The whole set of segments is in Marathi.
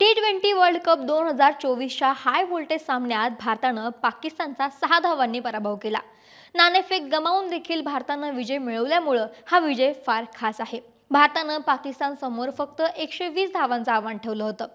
टी ट्वेंटी वर्ल्ड कप दोन हजार चोवीसच्या हाय व्होल्टेज सामन्यात भारतानं पाकिस्तानचा सहा धावांनी पराभव केला. नाणेफेक गमावून देखील भारतानं विजय मिळवल्यामुळं हा विजय फार खास आहे. भारतानं पाकिस्तान समोर फक्त एकशे वीस धावांचं आव्हान ठेवलं होतं.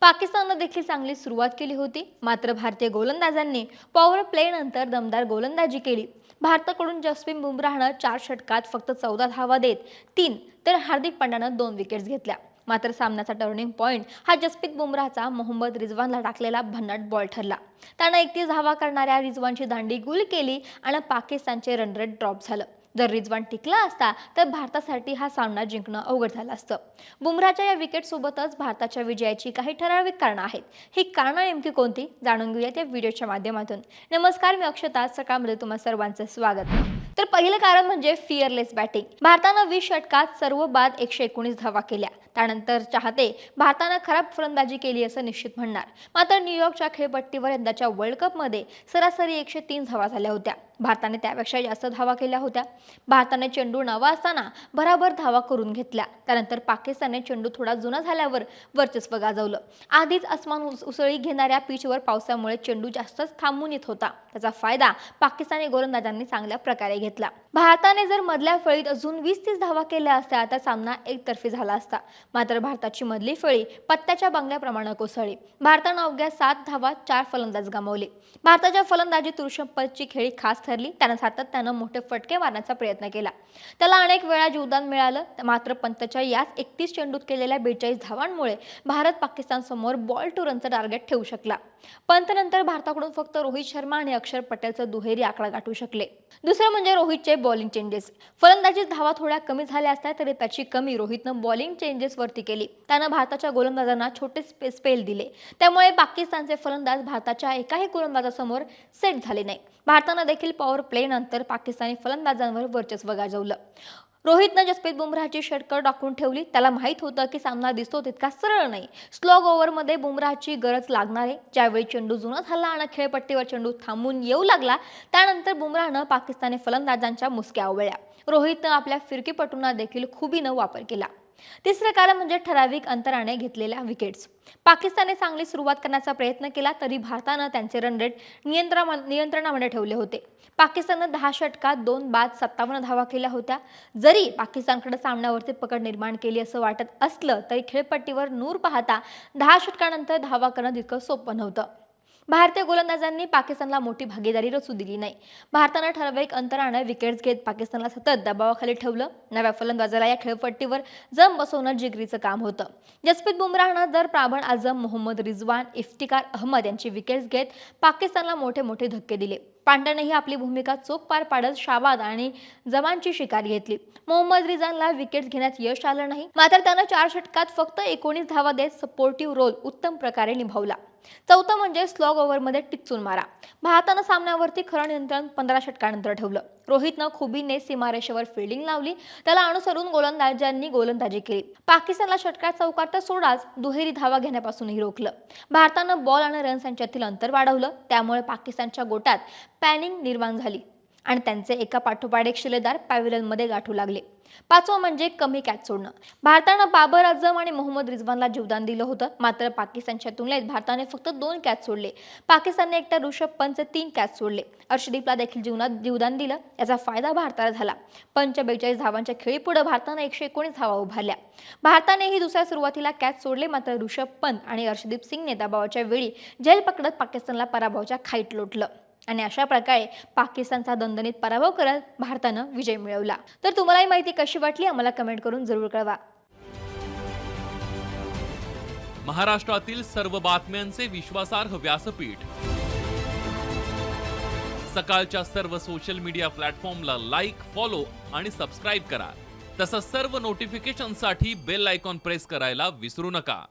पाकिस्ताननं देखील चांगली सुरुवात केली होती. मात्र भारतीय गोलंदाजांनी पॉवर प्ले नंतर दमदार गोलंदाजी केली. भारताकडून जसप्रीत बुमराहनं चार षटकात फक्त चौदा धावा देत तीन तर हार्दिक पंड्यानं दोन विकेट्स घेतल्या. मात्र सामन्याचा टर्निंग पॉईंट हा जसप्रीत बुमराहचा मोहम्मद रिजवानला टाकलेला भन्नाट बॉल ठरला. त्यानं एकतीस धावा करणाऱ्या रिजवानची दांडी गुल केली आणि पाकिस्तानचे रनरेट ड्रॉप झालं. जर रिजवान टिकला असता तर भारतासाठी हा सामना जिंकणं अवघड झालं असतं. बुमराच्या या विकेटसोबतच भारताच्या विजयाची काही ठराविक कारणं आहेत. ही कारणं नेमकी कोणती? जाणून घेऊया त्या व्हिडिओच्या माध्यमातून. नमस्कार मी अक्षता. सकाळमध्ये तुम्हा सर्वांचं स्वागत. तर पहिलं कारण म्हणजे फिअरलेस बॅटिंग भारतानं वीस षटकात सर्व बाद एकशे एकोणीस धावा केल्या. त्यानंतर चाहते भारतानं खराब फलंदाजी केली असं निश्चित म्हणणार. मात्र न्यूयॉर्कच्या खेळपट्टीवर यंदाच्या वर्ल्ड कपमध्ये सरासरी एकशे तीन धावा झाल्या होत्या. भारताने त्यापेक्षा जास्त धावा केल्या होत्या. भारताने चेंडू नवा असताना भराभर धावा करून घेतल्या. त्यानंतर पाकिस्तानने चेंडू थोडा जुना झाल्यावर वर्चस्व गाजवलं. आधीच अस्मान उसळी घेणाऱ्या पिचवर पावसामुळे चेंडू जास्तच थांबून येत होता. त्याचा फायदा पाकिस्तानी गोलंदाजांनी चांगल्या प्रकारे घेतला. भारताने जर मधल्या फळीत अजून वीस तीस धावा केल्या असत्या तर सामना एकतर्फी झाला असता. मात्र भारताची मधली फळी पत्त्याच्या बंगल्याप्रमाणे कोसळली. भारतानं अवघ्या सात धावा चार फलंदाज गमावले. भारताच्या फलंदाजीत ऋषभ पंतची खेळी खास ठरली. त्यानं सातत्यानं मोठे फटके मारण्याचा प्रयत्न केला. त्याला अनेक वेळा जीवदान मिळालं. मात्र पंतच्या याच एकतीस चेंडूत केलेल्या बेचाळीस धावांमुळे भारत पाकिस्तानसमोर बॉल टू रनचं टार्गेट ठेवू शकला. पंतनंतर भारताकडून फक्त रोहित शर्मा आणि अक्षर पटेलचं दुहेरी आकडा गाठू शकले. दुसरं म्हणजे रोहितचे बॉलिंग चेंजेस फलंदाजीत धावा थोड्या कमी झाल्या असत्या तरी त्याची कमी रोहितनं बॉलिंग चेंजेस वरती केली. त्यानं भारताच्या गोलंदाजांना छोटे स्पे स्पेल दिले. त्यामुळे पाकिस्तानचे फलंदाज भारताच्या एकाही गोलंदाजासमोर सेट झाले नाही. भारतानं देखील पॉवर प्ले नंतर पाकिस्तानी फलंदाजांवर वर्चस्व गाजवलं. रोहितनं जसप्रीत बुमराहची षटकर टाकून ठेवली. त्याला माहीत होतं की सामना दिसतो तितका सरळ नाही. स्लॉग ओव्हरमध्ये बुमराहची गरज लागणार आहे. ज्यावेळी चेंडू जुना झाला आणि खेळपट्टीवर चेंडू थांबून येऊ लागला त्यानंतर बुमराहनं पाकिस्तानी फलंदाजांच्या मुसक्या आवळल्या रोहितनं आपल्या फिरकीपटूंना देखील खुबीनं वापर केला. तिसरं कारण म्हणजे ठराविक अंतराने घेतलेल्या विकेट्स पाकिस्तानने चांगली सुरुवात करण्याचा प्रयत्न केला तरी भारतानं त्यांचे रन रेट नियंत्रण नियंत्रणामध्ये ठेवले होते. पाकिस्ताननं दहा षटकात दोन बाद सत्तावन्न धावा केल्या होत्या. जरी पाकिस्तानकडे सामन्यावरती पकड निर्माण केली असं वाटत असलं तरी खेळपट्टीवर नूर पाहता दहा षटकानंतर धावा करणं तितकं सोपं नव्हतं. भारतीय गोलंदाजांनी पाकिस्तानला मोठी भागीदारी रचू दिली नाही. भारतानं ठराविक अंतरानं विकेट्स घेत पाकिस्तानला सतत दबावाखाली ठेवलं. नव्या फलंदाजाला या खेळपट्टीवर जम बसवणं जिगरीचं काम होतं. जसप्रीत बुमराहनं दर प्राभण आझम मोहम्मद रिजवान इफ्तिकार अहमद यांची विकेट्स घेत पाकिस्तानला मोठे मोठे धक्के दिले. पांड्यानेही आपली भूमिका चोख पार पाडत शाबाद आणि जवानची शिकार घेतली. मोहम्मद रिजानला विकेट घेण्यात यश आलं नाही. मात्र त्यानं चार षटकात फक्त एकोणीस धावा देत सपोर्टिव्ह रोल उत्तम प्रकारे निभावला. चौथं म्हणजे स्लॉग ओव्हरमध्ये टिच्चून मारा. भारतानं सामन्यावरती खरं नियंत्रण पंधरा षटकानंतर ठेवलं. रोहितनं खुबीने सीमारेषेवर फिल्डिंग लावली. त्याला अनुसरून गोलंदाजांनी गोलंदाजी केली. पाकिस्तानला षटकार चौकार तर सोडाच दुहेरी धावा घेण्यापासूनही रोखलं. भारतानं बॉल आणि रन्स यांच्यातील अंतर वाढवलं. त्यामुळे पाकिस्तानच्या गोटात पॅनिंग निर्माण झाली. आणि त्यांचे एका पाठोपाठ एक शिलेदार पॅव्हिलनमध्ये गाठू लागले. पाचवं म्हणजे कमी कॅच सोडणं. भारतानं बाबर आझम आणि मोहम्मद रिजवानला जीवदान दिलं होतं. मात्र पाकिस्तानच्या तुलनेत भारताने फक्त दोन कॅच सोडले. पाकिस्तानने एकटा ऋषभ पंतचे तीन कॅच सोडले. अर्शदीपला देखील जीवनात जीवदान दिलं. याचा फायदा भारताला झाला. पंच बेचाळीस धावांच्या खेळीपुढे भारतानं एकशे एकोणीस धावा उभारल्या. भारतानेही दुसऱ्या सुरुवातीला कॅच सोडले. मात्र ऋषभ पंत आणि अर्शदीप सिंगने दबावाच्या वेळी झेल पकडत पाकिस्तानला पराभवाच्या खाईट लोटलं. आणि अशा प्रकारे पाकिस्तानचा दणदणीत पराभव करत भारतानं विजय मिळवला. तर तुम्हाला ही माहिती कशी वाटली आम्हाला कमेंट करून जरूर कळवा. महाराष्ट्रातील सर्व बातम्यांचे विश्वासार्ह व्यासपीठ. सकाळच्या सर्व सोशल मीडिया प्लॅटफॉर्मला लाईक फॉलो आणि सबस्क्राईब करा. तसंच सर्व नोटिफिकेशनसाठी बेल आयकॉन प्रेस करायला विसरू नका.